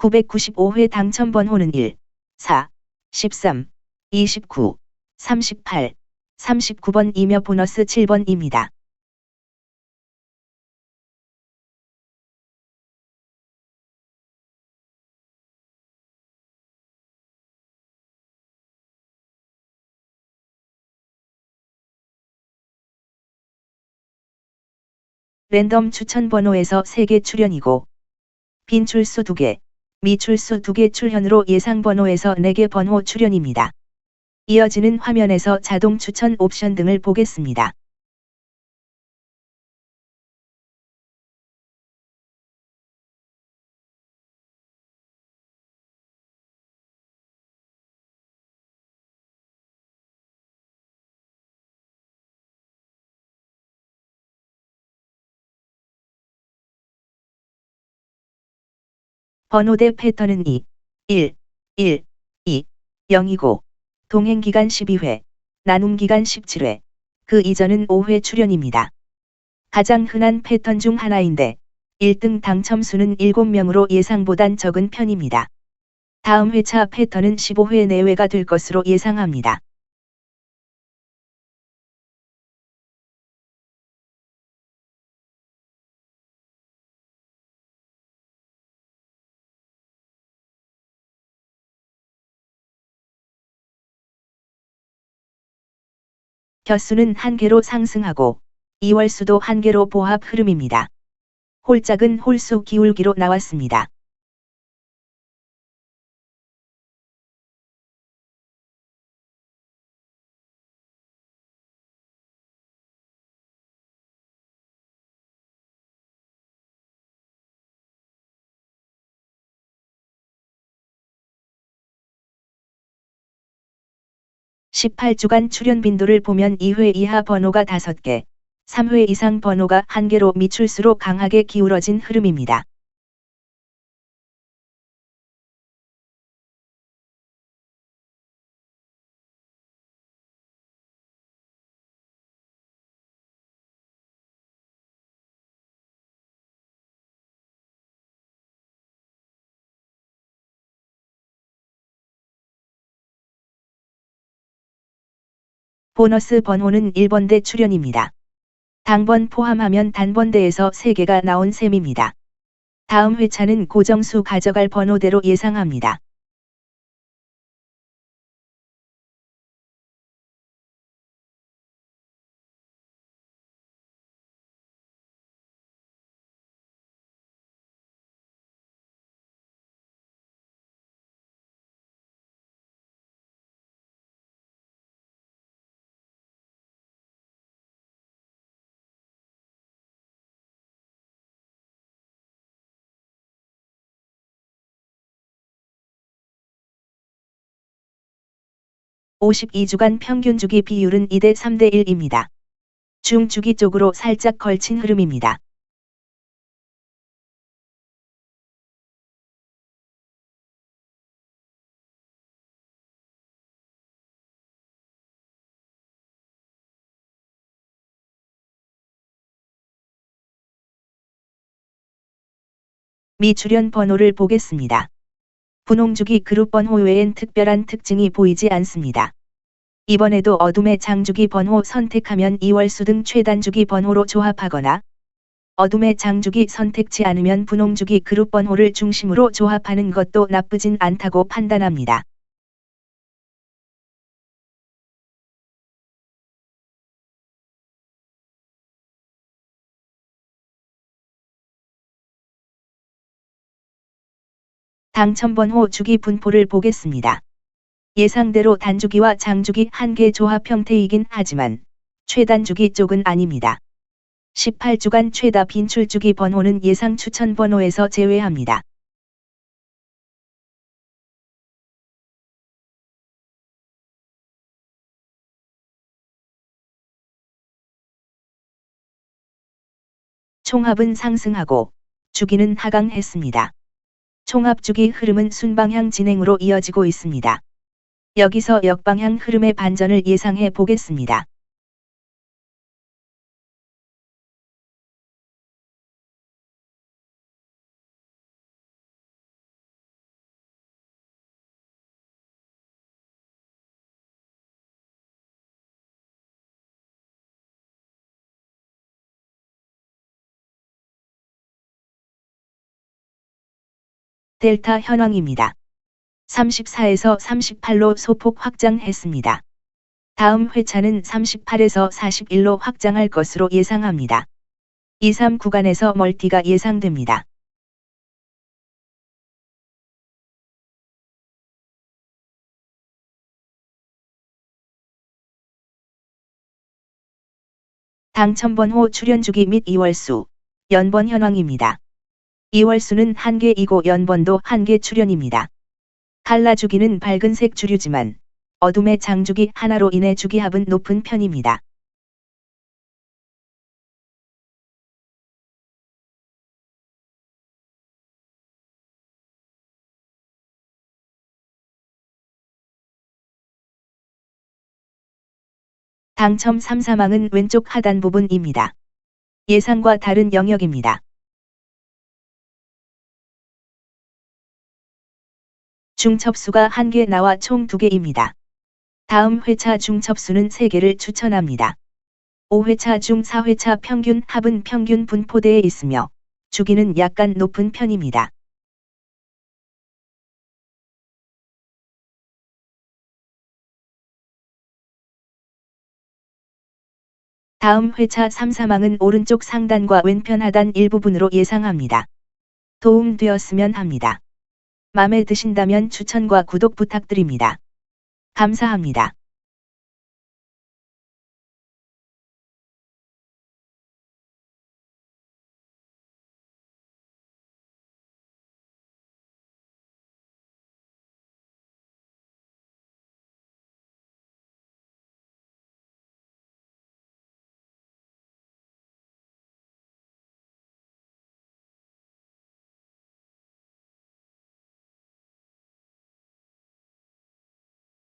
995회 당첨 번호는 1, 4, 13, 29, 38, 39번이며 보너스 7번입니다. 랜덤 추천 번호에서 3개 출연이고 빈 출수 2개, 미 출수 2개 출현으로 예상 번호에서 4개 번호 출연입니다. 이어지는 화면에서 자동 추천 옵션 등을 보겠습니다. 번호대 패턴은 2, 1, 1, 2, 0이고 동행기간 12회, 나눔기간 17회, 그 이전은 5회 출연입니다. 가장 흔한 패턴 중 하나인데 1등 당첨수는 7명으로 예상보단 적은 편입니다. 다음 회차 패턴은 15회 내외가 될 것으로 예상합니다. 혀수는 한 개로 상승하고 2월 수도 한 개로 보합 흐름입니다. 홀짝은 홀수 기울기로 나왔습니다. (18주간) 출연 빈도를 보면 2회 이하 번호가 5개, 3회 이상 번호가 1개로 미출수로 강하게 기울어진 흐름입니다. 보너스 번호는 1번대 출연입니다. 당번 포함하면 단번대에서 3개가 나온 셈입니다. 다음 회차는 고정수 가져갈 번호대로 예상합니다. (52주간) 평균 주기 비율은 2대 3대 1입니다. 중 주기 쪽으로 살짝 걸친 흐름입니다. 미출연 번호를 보겠습니다. 분홍주기 그룹 번호 외엔 특별한 특징이 보이지 않습니다. 이번에도 어둠의 장주기 번호 선택하면 2월수 등 최단주기 번호로 조합하거나 어둠의 장주기 선택치 않으면 분홍주기 그룹 번호를 중심으로 조합하는 것도 나쁘진 않다고 판단합니다. 당첨번호 주기 분포를 보겠습니다. 예상대로 단주기와 장주기 한 개 조합 형태이긴 하지만 최단주기 쪽은 아닙니다. 18주간 최다 빈출주기 번호는 예상 추천 번호에서 제외합니다. 총합은 상승하고 주기는 하강했습니다. 총합주기 흐름은 순방향 진행으로 이어지고 있습니다. 여기서 역방향 흐름의 반전을 예상해 보겠습니다. 델타 현황입니다. 34에서 38로 소폭 확장했습니다. 다음 회차는 38에서 41로 확장할 것으로 예상합니다. 2, 3 구간에서 멀티가 예상됩니다. 당첨번호 출연주기 및 이월수, 연번 현황입니다. 이월수는 한개이고 연번도 한개 출연입니다. 칼라주기는 밝은색 주류지만 어둠의 장주기 하나로 인해 주기합은 높은 편입니다. 당첨 3사망은 왼쪽 하단 부분입니다. 예상과 다른 영역입니다. 중첩수가 1개 나와 총 2개입니다. 다음 회차 중첩수는 3개를 추천합니다. 5회차 중 4회차 평균 합은 평균 분포대에 있으며 주기는 약간 높은 편입니다. 다음 회차 3, 4망은 오른쪽 상단과 왼편 하단 일부분으로 예상합니다. 도움 되었으면 합니다. 마음에 드신다면 추천과 구독 부탁드립니다. 감사합니다.